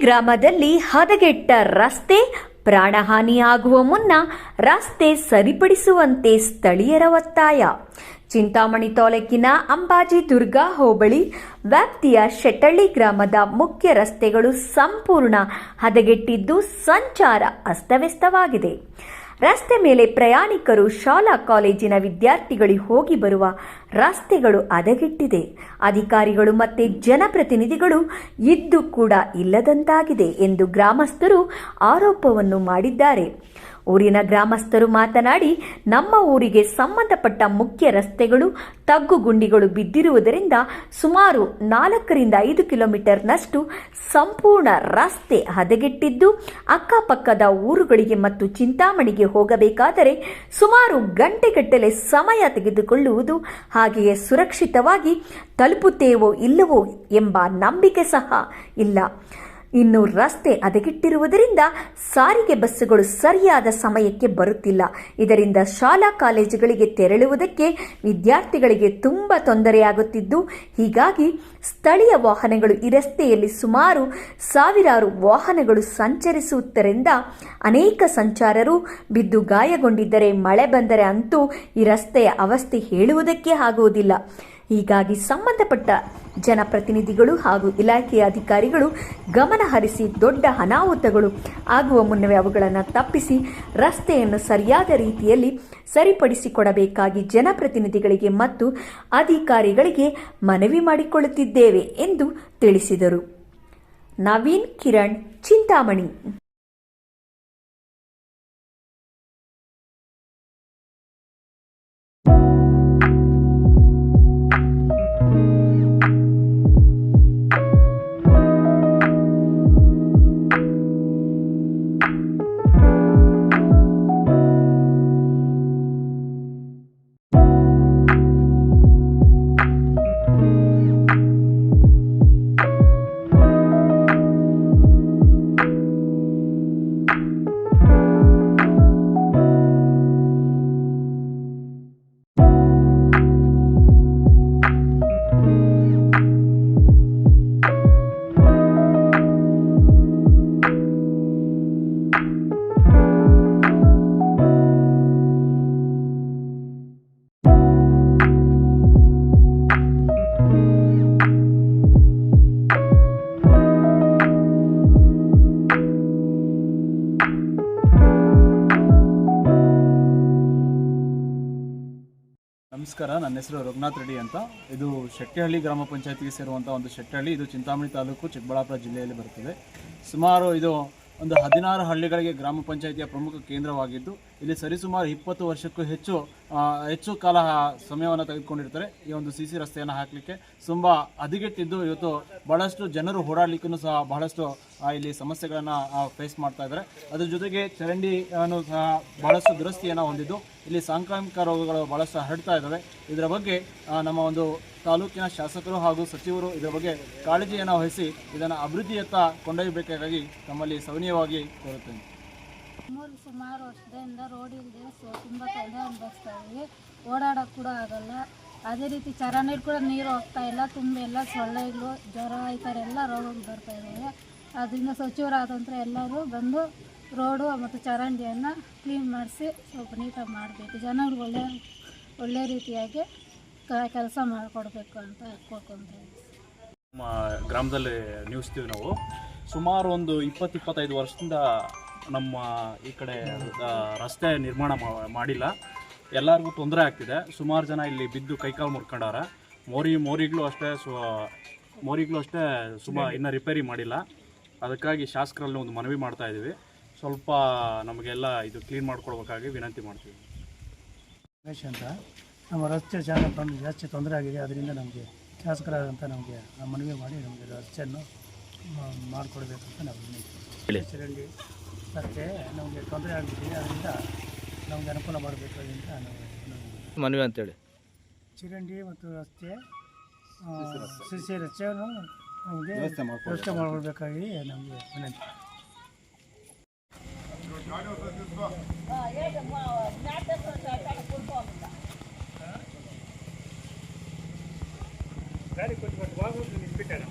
ಗ್ರಾಮದಲ್ಲಿ ಹದಗೆಟ್ಟ ರಸ್ತೆ ಪ್ರಾಣಹಾನಿಯಾಗುವ ಮುನ್ನ ರಸ್ತೆ ಸರಿಪಡಿಸುವಂತೆ ಸ್ಥಳೀಯರ ಒತ್ತಾಯ. ಚಿಂತಾಮಣಿ ತಾಲೂಕಿನ ಅಂಬಾಜಿ ದುರ್ಗಾ ಹೋಬಳಿ ವ್ಯಾಪ್ತಿಯ ಶೆಟ್ಟಳ್ಳಿ ಗ್ರಾಮದ ಮುಖ್ಯ ರಸ್ತೆಗಳು ಸಂಪೂರ್ಣ ಹದಗೆಟ್ಟಿದ್ದು ಸಂಚಾರ ಅಸ್ತವ್ಯಸ್ತವಾಗಿದೆ. ರಸ್ತೆ ಮೇಲೆ ಪ್ರಯಾಣಿಕರು ಶಾಲಾ ಕಾಲೇಜಿನ ವಿದ್ಯಾರ್ಥಿಗಳಿಗೆ ಹೋಗಿ ಬರುವ ರಸ್ತೆಗಳು ಹದಗೆಟ್ಟಿದೆ. ಅಧಿಕಾರಿಗಳು ಮತ್ತೆ ಜನಪ್ರತಿನಿಧಿಗಳು ಇದ್ದು ಕೂಡ ಇಲ್ಲದಂತಾಗಿದೆ ಎಂದು ಗ್ರಾಮಸ್ಥರು ಆರೋಪವನ್ನು ಮಾಡಿದ್ದಾರೆ. ಊರಿನ ಗ್ರಾಮಸ್ಥರು ಮಾತನಾಡಿ, ನಮ್ಮ ಊರಿಗೆ ಸಂಬಂಧಪಟ್ಟ ಮುಖ್ಯ ರಸ್ತೆಗಳು ತಗ್ಗುಗುಂಡಿಗಳು ಬಿದ್ದಿರುವುದರಿಂದ ಸುಮಾರು ನಾಲ್ಕರಿಂದ ಐದು ಕಿಲೋಮೀಟರ್ನಷ್ಟು ಸಂಪೂರ್ಣ ರಸ್ತೆ ಹದಗೆಟ್ಟಿದ್ದು, ಅಕ್ಕಪಕ್ಕದ ಊರುಗಳಿಗೆ ಮತ್ತು ಚಿಂತಾಮಣಿಗೆ ಹೋಗಬೇಕಾದರೆ ಸುಮಾರು ಗಂಟೆಗಟ್ಟಲೆ ಸಮಯ ತೆಗೆದುಕೊಳ್ಳುವುದು ಹಾಗೆಯೇ ಸುರಕ್ಷಿತವಾಗಿ ತಲುಪುತ್ತೇವೋ ಇಲ್ಲವೋ ಎಂಬ ನಂಬಿಕೆ ಸಹ ಇಲ್ಲ. ಇನ್ನು ರಸ್ತೆ ಹದಗೆಟ್ಟಿರುವುದರಿಂದ ಸಾರಿಗೆ ಬಸ್ಸುಗಳು ಸರಿಯಾದ ಸಮಯಕ್ಕೆ ಬರುತ್ತಿಲ್ಲ. ಇದರಿಂದ ಶಾಲಾ ಕಾಲೇಜುಗಳಿಗೆ ತೆರಳುವುದಕ್ಕೆ ವಿದ್ಯಾರ್ಥಿಗಳಿಗೆ ತುಂಬ ತೊಂದರೆಯಾಗುತ್ತಿದ್ದು, ಹೀಗಾಗಿ ಸ್ಥಳೀಯ ವಾಹನಗಳು ಈ ರಸ್ತೆಯಲ್ಲಿ ಸುಮಾರು ಸಾವಿರಾರು ವಾಹನಗಳು ಸಂಚರಿಸುವುದರಿಂದ ಅನೇಕ ಸಂಚಾರರು ಬಿದ್ದು ಗಾಯಗೊಂಡಿದ್ದರೆ ಮಳೆ ಬಂದರೆ ಅಂತೂ ಈ ರಸ್ತೆಯ ಅವಸ್ಥೆ ಹೇಳುವುದಕ್ಕೆ ಆಗುವುದಿಲ್ಲ. ಹೀಗಾಗಿ ಸಂಬಂಧಪಟ್ಟ ಜನಪ್ರತಿನಿಧಿಗಳು ಹಾಗೂ ಇಲಾಖೆಯ ಅಧಿಕಾರಿಗಳು ಗಮನ ಹರಿಸಿ ದೊಡ್ಡ ಅನಾಹುತಗಳು ಆಗುವ ಮುನ್ನವೇ ಅವುಗಳನ್ನು ತಪ್ಪಿಸಿ ರಸ್ತೆಯನ್ನು ಸರಿಯಾದ ರೀತಿಯಲ್ಲಿ ಸರಿಪಡಿಸಿಕೊಡಬೇಕಾಗಿ ಜನಪ್ರತಿನಿಧಿಗಳಿಗೆ ಮತ್ತು ಅಧಿಕಾರಿಗಳಿಗೆ ಮನವಿ ಮಾಡಿಕೊಳ್ಳುತ್ತಿದ್ದೇವೆ ಎಂದು ತಿಳಿಸಿದರು. ನವೀನ್ ಕಿರಣ್, ಚಿಂತಾಮಣಿ. ನಮಸ್ಕಾರ, ನನ್ನ ಹೆಸರು ರಘುನಾಥ್ ರೆಡ್ಡಿ ಅಂತ. ಇದು ಶೆಟ್ಟಹಳ್ಳಿ ಗ್ರಾಮ ಪಂಚಾಯತಿಗೆ ಸೇರುವಂಥ ಒಂದು ಶೆಟ್ಟಹಳ್ಳಿ. ಇದು ಚಿಂತಾಮಣಿ ತಾಲೂಕು ಚಿಕ್ಕಬಳ್ಳಾಪುರ ಜಿಲ್ಲೆಯಲ್ಲಿ ಬರುತ್ತದೆ. ಸುಮಾರು ಇದು ಒಂದು ಹದಿನಾರು ಹಳ್ಳಿಗಳಿಗೆ ಗ್ರಾಮ ಪಂಚಾಯಿತಿಯ ಪ್ರಮುಖ ಕೇಂದ್ರವಾಗಿದ್ದು, ಇಲ್ಲಿ ಸರಿಸುಮಾರು ಇಪ್ಪತ್ತು ವರ್ಷಕ್ಕೂ ಹೆಚ್ಚು ಹೆಚ್ಚು ಕಾಲ ಸಮಯವನ್ನು ತೆಗೆದುಕೊಂಡಿರ್ತಾರೆ. ಈ ಒಂದು ಸಿ ಸಿ ರಸ್ತೆಯನ್ನು ಹಾಕಲಿಕ್ಕೆ ತುಂಬ ಹದಗೆಟ್ಟಿದ್ದು, ಇವತ್ತು ಬಹಳಷ್ಟು ಜನರು ಓಡಾಡಲಿಕ್ಕೂ ಸಹ ಬಹಳಷ್ಟು ಇಲ್ಲಿ ಸಮಸ್ಯೆಗಳನ್ನು ಫೇಸ್ ಮಾಡ್ತಾ ಇದ್ದಾರೆ. ಅದರ ಜೊತೆಗೆ ಚರಂಡಿಯನ್ನು ಸಹ ಬಹಳಷ್ಟು ದುರಸ್ತಿಯನ್ನು ಹೊಂದಿದ್ದು, ಇಲ್ಲಿ ಸಾಂಕ್ರಾಮಿಕ ರೋಗಗಳು ಬಹಳಷ್ಟು ಹರಡ್ತಾ ಇದ್ದಾವೆ. ಇದರ ಬಗ್ಗೆ ನಮ್ಮ ಒಂದು ತಾಲೂಕಿನ ಶಾಸಕರು ಹಾಗೂ ಸಚಿವರು ಇದರ ಬಗ್ಗೆ ಕಾಳಜಿಯನ್ನು ವಹಿಸಿ ಇದನ್ನು ಅಭಿವೃದ್ಧಿಯತ್ತ ಕೊಂಡೊಯ್ಯಬೇಕಾಗಿ ತಮ್ಮಲ್ಲಿ ಸವನೀಯವಾಗಿ ಕೋರುತ್ತೇನೆ. ಮೂರು ಸುಮಾರು ವರ್ಷದಿಂದ ರೋಡ್ ಇಲ್ಲದೆ ಸೊ ತುಂಬ ತೊಂದರೆ ಅನುಭವಿಸ್ತಾ ಇದ್ದೀವಿ. ಓಡಾಡೋಕ್ಕೆ ಕೂಡ ಆಗಲ್ಲ. ಅದೇ ರೀತಿ ಚರಂಡಿ ಕೂಡ ನೀರು ಹೋಗ್ತಾ ಇಲ್ಲ. ತುಂಬ ಎಲ್ಲ ಸೊಳ್ಳೆಗಳು, ಜ್ವರ ಈ ಥರ ಎಲ್ಲ ರೋಗಗಳು ಬರ್ತಾ ಇದ್ದಾವೆ. ಅದರಿಂದ ಸಚಿವರಾದಂಥ ಎಲ್ಲರೂ ಬಂದು ರೋಡು ಮತ್ತು ಚರಂಡಿಯನ್ನು ಕ್ಲೀನ್ ಮಾಡಿಸಿ ಸ್ವಲ್ಪ ನೀಟಾಗಿ ಮಾಡಬೇಕು. ಜನಗಳಿಗೆ ಒಳ್ಳೆ ಒಳ್ಳೆ ರೀತಿಯಾಗಿ ಕೆಲಸ ಮಾಡಿಕೊಡ್ಬೇಕು ಅಂತ ಕೋರ್ಕೊಂತೀವಿ ನಮ್ಮ ಗ್ರಾಮದಲ್ಲಿ ನಿವಸಿಸ್ತೀವಿ ನಾವು. ಸುಮಾರು ಒಂದು ಇಪ್ಪತ್ತು ಇಪ್ಪತ್ತೈದು ವರ್ಷದಿಂದ ನಮ್ಮ ಈ ಕಡೆ ರಸ್ತೆ ನಿರ್ಮಾಣ ಮಾ- ಮಾಡಿಲ್ಲ. ಎಲ್ಲರಿಗೂ ತೊಂದರೆ ಆಗ್ತಿದೆ. ಸುಮಾರು ಜನ ಇಲ್ಲಿ ಬಿದ್ದು ಕೈಕಾಲು ಮುರ್ಕೊಂಡಾರ. ಮೋರಿ ಮೋರಿಗಳು ಅಷ್ಟೇ ಸು ಮೋರಿಗಳು ಅಷ್ಟೇ ಸುಮಾ ಇನ್ನೂ ರಿಪೇರಿ ಮಾಡಿಲ್ಲ. ಅದಕ್ಕಾಗಿ ಶಾಸಕರಲ್ಲಿ ಒಂದು ಮನವಿ ಮಾಡ್ತಾ ಇದ್ದೀವಿ. ಸ್ವಲ್ಪ ನಮಗೆಲ್ಲ ಇದು ಕ್ಲೀನ್ ಮಾಡ್ಕೊಡ್ಬೇಕಾಗಿ ವಿನಂತಿ ಮಾಡ್ತೀವಿ. ರಮೇಶ್ ಅಂತ. ನಮ್ಮ ರಸ್ತೆ ಚೆನ್ನಾಗಿ ತೊಂದರೆ ಜಾಸ್ತಿ ತೊಂದರೆ ಆಗಿದೆ. ಅದರಿಂದ ನಮಗೆ ಶಾಸಕರಾದಂಥ ನಮಗೆ ಆ ಮನವಿ ಮಾಡಿ ನಮಗೆ ರಸ್ತೆಯನ್ನು ಮಾಡಿಕೊಡ್ಬೇಕಂತ ನಾವು ವಿನಂತಿ ಚರಂಡಿ ರಸ್ತೆ ನಮಗೆ ತೊಂದರೆ ಆಗಿದೆ. ಅದರಿಂದ ನಮಗೆ ಅನುಕೂಲ ಮಾಡಬೇಕು ಅಂತ ನಾವು ನಾವು ಮನವಿ ಅಂತೇಳಿ ಚಿರಂಡಿ ಮತ್ತು ರಸ್ತೆ ಸಿ ಸಿ ರಸ್ತೆಯನ್ನು ನಮಗೆ ವ್ಯವಸ್ಥೆ ಮಾಡಿಕೊಡ್ಬೇಕಾಗಿ ನಮಗೆ ವಿನಂತಿ. ಗಾಡಿ దానికి కొంచెం బాగుంటుంది పెట్టాను